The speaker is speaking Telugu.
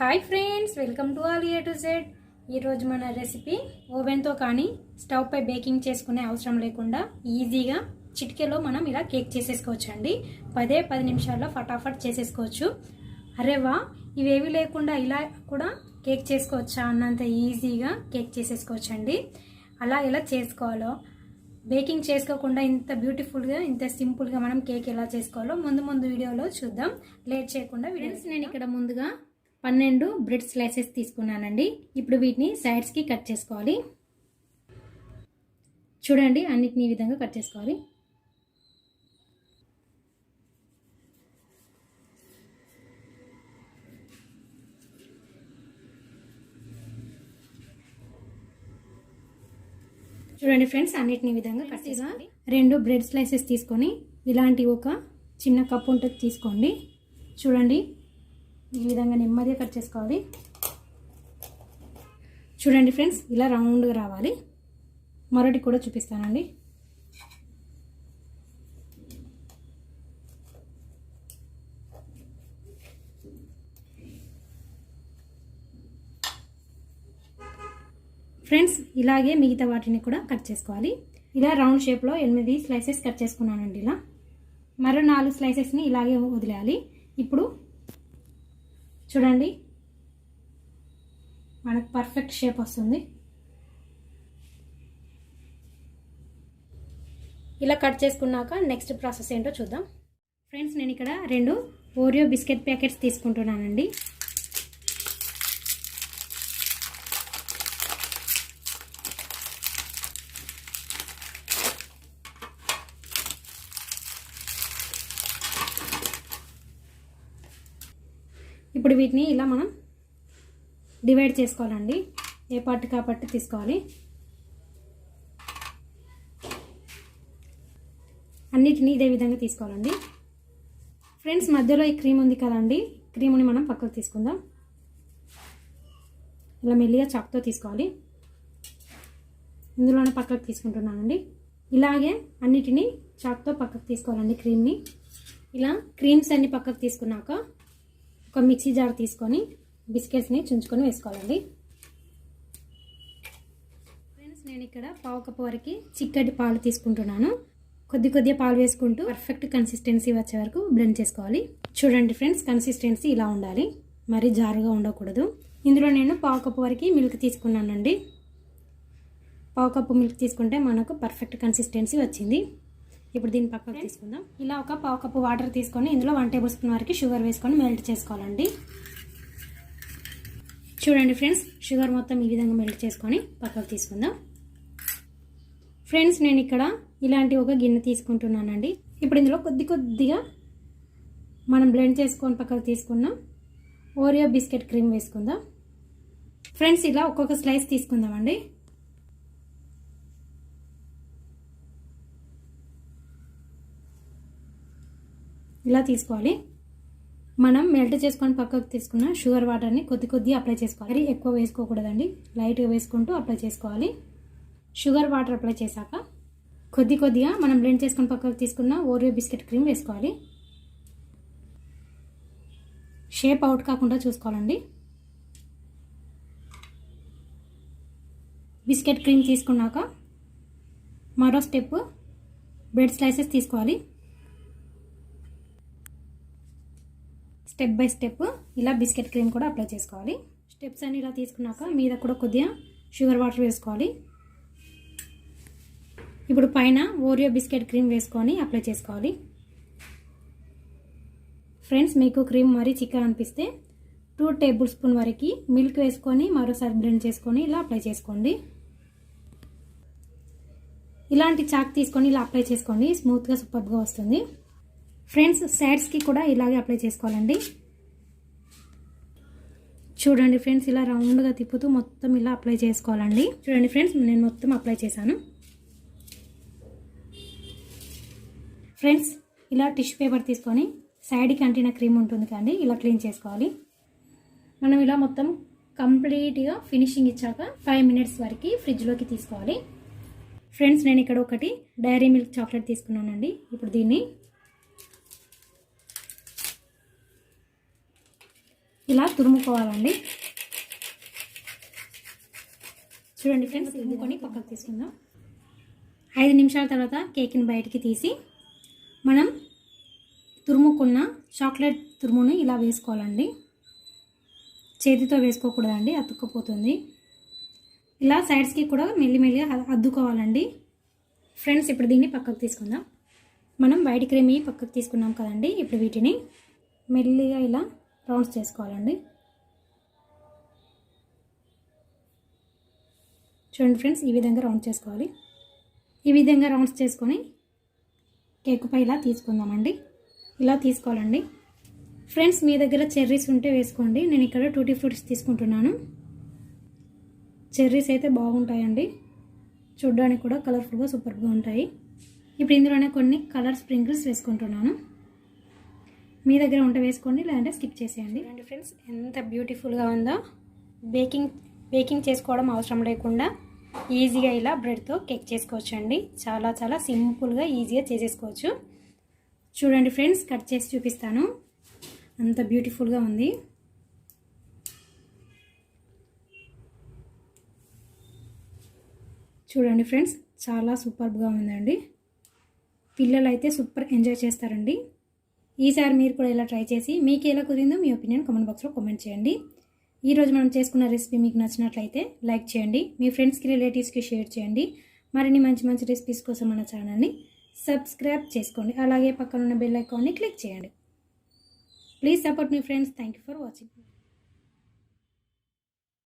Hi friends welcome to all A to Z ఈరోజు మన రెసిపీ ఓవెన్తో కానీ స్టవ్ పై బేకింగ్ చేసుకునే అవసరం లేకుండా ఈజీగా చిటికెలో మనం ఇలా కేక్ చేసేసుకోవచ్చు అండి పదే పది నిమిషాల్లో ఫటాఫట్ చేసేసుకోవచ్చు. అరే వా ఇవేవి లేకుండా ఇలా కూడా కేక్ చేసుకోవచ్చా అన్నంత ఈజీగా కేక్ చేసేసుకోవచ్చు అండి అలా ఎలా చేసుకోవాలో బేకింగ్ చేసుకోకుండా ఇంత బ్యూటిఫుల్గా ఇంత సింపుల్గా మనం కేక్ ఎలా చేసుకోవాలో ముందు ముందు వీడియోలో చూద్దాం. లేట్ చేయకుండా వీడియోస్ నేను ఇక్కడ ముందుగా పన్నెండు బ్రెడ్ స్లైసెస్ తీసుకున్నానండి. ఇప్పుడు వీటిని సైడ్స్కి కట్ చేసుకోవాలి. చూడండి అన్నిటిని ఈ విధంగా కట్ చేసుకోవాలి. చూడండి ఫ్రెండ్స్ అన్నిటిని విధంగా కట్ చేసుకోవాలి. రెండు బ్రెడ్ స్లైసెస్ తీసుకొని ఇలాంటి ఒక చిన్న కప్ ఉంటుంది తీసుకోండి. చూడండి. ఈ విధంగా నెమ్మదిగా కట్ చేసుకోవాలి. చూడండి ఫ్రెండ్స్ ఇలా రౌండ్గా రావాలి. మరొకటి కూడా చూపిస్తానండి. ఫ్రెండ్స్ ఇలాగే మిగతా వాటిని కూడా కట్ చేసుకోవాలి. ఇలా రౌండ్ షేప్లో ఎనిమిది స్లైసెస్ కట్ చేసుకున్నానండి ఇలా. మరో నాలుగు స్లైసెస్ని ఇలాగే వదిలేయాలి. ఇప్పుడు చూడండి. మనకు పర్ఫెక్ట్ షేప్ వస్తుంది. ఇలా కట్ చేసుకున్నాక నెక్స్ట్ ప్రాసెస్ ఏంటో చూద్దాం. ఫ్రెండ్స్ నేను ఇక్కడ రెండు ఓరియో బిస్కెట్ ప్యాకెట్స్ తీసుకుంటున్నానండి. ఇప్పుడు వీటిని ఇలా మనం డివైడ్ చేసుకోవాలండి. ఏ పార్ట్ కాబట్టి తీసుకోవాలి. అన్నిటినీ ఇదే విధంగా తీసుకోవాలండి. ఫ్రెండ్స్ మధ్యలో ఈ క్రీమ్ ఉంది కదండి. క్రీమ్ని మనం పక్కకు తీసుకుందాం. ఇలా మెల్లిగా చాక్తో తీసుకోవాలి. ఇందులోనే పక్కకు తీసుకుంటున్నానండి. ఇలాగే అన్నిటినీ చాక్తో పక్కకు తీసుకోవాలండి క్రీమ్ని. ఇలా క్రీమ్స్ అన్ని పక్కకు తీసుకున్నాక ఒక మిక్సీ జార్ తీసుకొని బిస్కెట్స్ని చుంచుకొని వేసుకోవాలండి. ఫ్రెండ్స్ నేను ఇక్కడ పావు కప్పు వరకు చిక్కటి పాలు తీసుకుంటున్నాను. కొద్ది కొద్దిగా పాలు వేసుకుంటూ పర్ఫెక్ట్ కన్సిస్టెన్సీ వచ్చే వరకు బ్లెండ్ చేసుకోవాలి. చూడండి ఫ్రెండ్స్ కన్సిస్టెన్సీ ఇలా ఉండాలి. మరీ జారుగా ఉండకూడదు. ఇందులో నేను పావు కప్పు వరకు మిల్క్ తీసుకున్నానండి. పావు కప్పు మిల్క్ తీసుకుంటే మనకు పర్ఫెక్ట్ కన్సిస్టెన్సీ వచ్చింది. ఇప్పుడు దీన్ని పక్కకు తీసుకుందాం. ఇలా ఒక పావు కప్పు వాటర్ తీసుకొని ఇందులో వన్ టేబుల్ స్పూన్ వరకు షుగర్ వేసుకొని మెల్ట్ చేసుకోవాలండి. చూడండి ఫ్రెండ్స్ షుగర్ మొత్తం ఈ విధంగా మెల్ట్ చేసుకొని పక్కకు తీసుకుందాం. ఫ్రెండ్స్ నేను ఇక్కడ ఇలాంటి ఒక గిన్నె తీసుకుంటున్నానండి. ఇప్పుడు ఇందులో కొద్ది కొద్దిగా మనం బ్లెండ్ చేసుకొని పక్కకు తీసుకున్నాం ఓరియో బిస్కెట్ క్రీమ్ వేసుకుందాం. ఫ్రెండ్స్ ఇలా ఒక్కొక్క స్లైస్ తీసుకుందామండి. ఇలా తీసుకోవాలి. మనం మెల్ట్ చేసుకొని పక్కకు తీసుకున్న షుగర్ వాటర్ని కొద్ది కొద్దిగా అప్లై చేసుకోవాలి. మరి ఎక్కువ వేసుకోకూడదండి. లైట్గా వేసుకుంటూ అప్లై చేసుకోవాలి. షుగర్ వాటర్ అప్లై చేశాక కొద్ది కొద్దిగా మనం బ్లెండ్ చేసుకొని పక్కకు తీసుకున్న ఓరియో బిస్కెట్ క్రీమ్ వేసుకోవాలి. షేప్ అవుట్ కాకుండా చూసుకోవాలండి. బిస్కెట్ క్రీమ్ తీసుకున్నాక మరో స్టెప్ బ్రెడ్ స్లైసెస్ తీసుకోవాలి. స్టెప్ బై స్టెప్ ఇలా బిస్కెట్ క్రీమ్ కూడా అప్లై చేసుకోవాలి. స్టెప్స్ అన్ని ఇలా తీసుకున్నాక మీద కూడా కొద్దిగా షుగర్ వాటర్ వేసుకోవాలి. ఇప్పుడు పైన ఓరియో బిస్కెట్ క్రీమ్ వేసుకొని అప్లై చేసుకోవాలి. ఫ్రెండ్స్ మీకు క్రీమ్ మరీ చిక్కగా అనిపిస్తే టూ టేబుల్ స్పూన్ వరకు మిల్క్ వేసుకొని మరోసారి బ్లెండ్ చేసుకొని ఇలా అప్లై చేసుకోండి. ఇలాంటి చాక్ తీసుకొని ఇలా అప్లై చేసుకోండి. స్మూత్గా సూపర్గా వస్తుంది. ఫ్రెండ్స్ సైడ్స్కి కూడా ఇలాగే అప్లై చేసుకోవాలండి. చూడండి ఫ్రెండ్స్ ఇలా రౌండ్గా తిప్పుతూ మొత్తం ఇలా అప్లై చేసుకోవాలండి. చూడండి ఫ్రెండ్స్ నేను మొత్తం అప్లై చేశాను. ఫ్రెండ్స్ ఇలా టిష్యూ పేపర్ తీసుకొని సైడ్కి అంటిన క్రీమ్ ఉంటుంది కానీ ఇలా క్లీన్ చేసుకోవాలి. మనం ఇలా మొత్తం కంప్లీట్గా ఫినిషింగ్ ఇచ్చాక ఫైవ్ మినిట్స్ వరకు ఫ్రిడ్జ్లోకి తీసుకోవాలి. ఫ్రెండ్స్ నేను ఇక్కడ ఒకటి డైరీ మిల్క్ చాక్లెట్ తీసుకున్నానండి. ఇప్పుడు దీన్ని ఇలా తురుముకోవాలండి. చూడండి ఫ్రెండ్స్ తురుముకొని పక్కకు తీసుకుందాం. ఐదు నిమిషాల తర్వాత కేక్ని బయటికి తీసి మనం తురుముకున్న చాక్లెట్ తురుమును ఇలా వేసుకోవాలండి. చేతితో వేసుకోకూడదండి అతుక్కుపోతుంది. ఇలా సైడ్స్కి కూడా మెల్లిమెల్లిగా అద్దుకోవాలండి. ఫ్రెండ్స్ ఇప్పుడు దీన్ని పక్కకు తీసుకుందాం. మనం వైట్ క్రీమ్ పక్కకు తీసుకున్నాం కదండి ఇప్పుడు వీటిని మెల్లిగా ఇలా రౌండ్స్ చేసుకోవాలండి. చూడండి ఫ్రెండ్స్ ఈ విధంగా రౌండ్ చేసుకోవాలి. ఈ విధంగా రౌండ్స్ చేసుకొని కేక్ పై ఇలా తీసుకుందామండి. ఇలా తీసుకోవాలండి. ఫ్రెండ్స్ మీ దగ్గర చెర్రీస్ ఉంటే వేసుకోండి. నేను ఇక్కడ టూటీ ఫ్రూట్స్ తీసుకుంటున్నాను. చెర్రీస్ అయితే బాగుంటాయండి. చూడ్డానికి కూడా కలర్ఫుల్గా సూపర్గా ఉంటాయి. ఇప్పుడు ఇందులోనే కొన్ని కలర్ స్ప్రింకిల్స్ వేసుకుంటున్నాను. మీ దగ్గర ఉంట వేసుకోండి లేదంటే స్కిప్ చేసేయండి. అండి ఫ్రెండ్స్ ఎంత బ్యూటిఫుల్గా ఉందో. బేకింగ్ బేకింగ్ చేసుకోవడం అవసరం లేకుండా ఈజీగా ఇలా బ్రెడ్తో కేక్ చేసుకోవచ్చు అండి చాలా చాలా సింపుల్గా ఈజీగా చేసేసుకోవచ్చు. చూడండి ఫ్రెండ్స్ కట్ చేసి చూపిస్తాను. అంత బ్యూటిఫుల్గా ఉంది. చూడండి ఫ్రెండ్స్ చాలా సూపర్గా ఉందండి. పిల్లలు అయితే సూపర్ ఎంజాయ్ చేస్తారండి. ఈసారి మీరు కూడా ఇలా ట్రై చేసి మీకు ఎలా కుదిరిందో మీ ఒపీనియన్ కామెంట్ బాక్స్లో కామెంట్ చేయండి. ఈరోజు మనం చేసుకున్న రెసిపీ మీకు నచ్చినట్లయితే లైక్ చేయండి. మీ ఫ్రెండ్స్కి రిలేటివ్స్కి షేర్ చేయండి. మరిన్ని మంచి మంచి రెసిపీస్ కోసం మన ఛానల్ని సబ్స్క్రైబ్ చేసుకోండి. అలాగే పక్కన ఉన్న బెల్ ఐకాన్ని క్లిక్ చేయండి. Please support me friends thank you for watching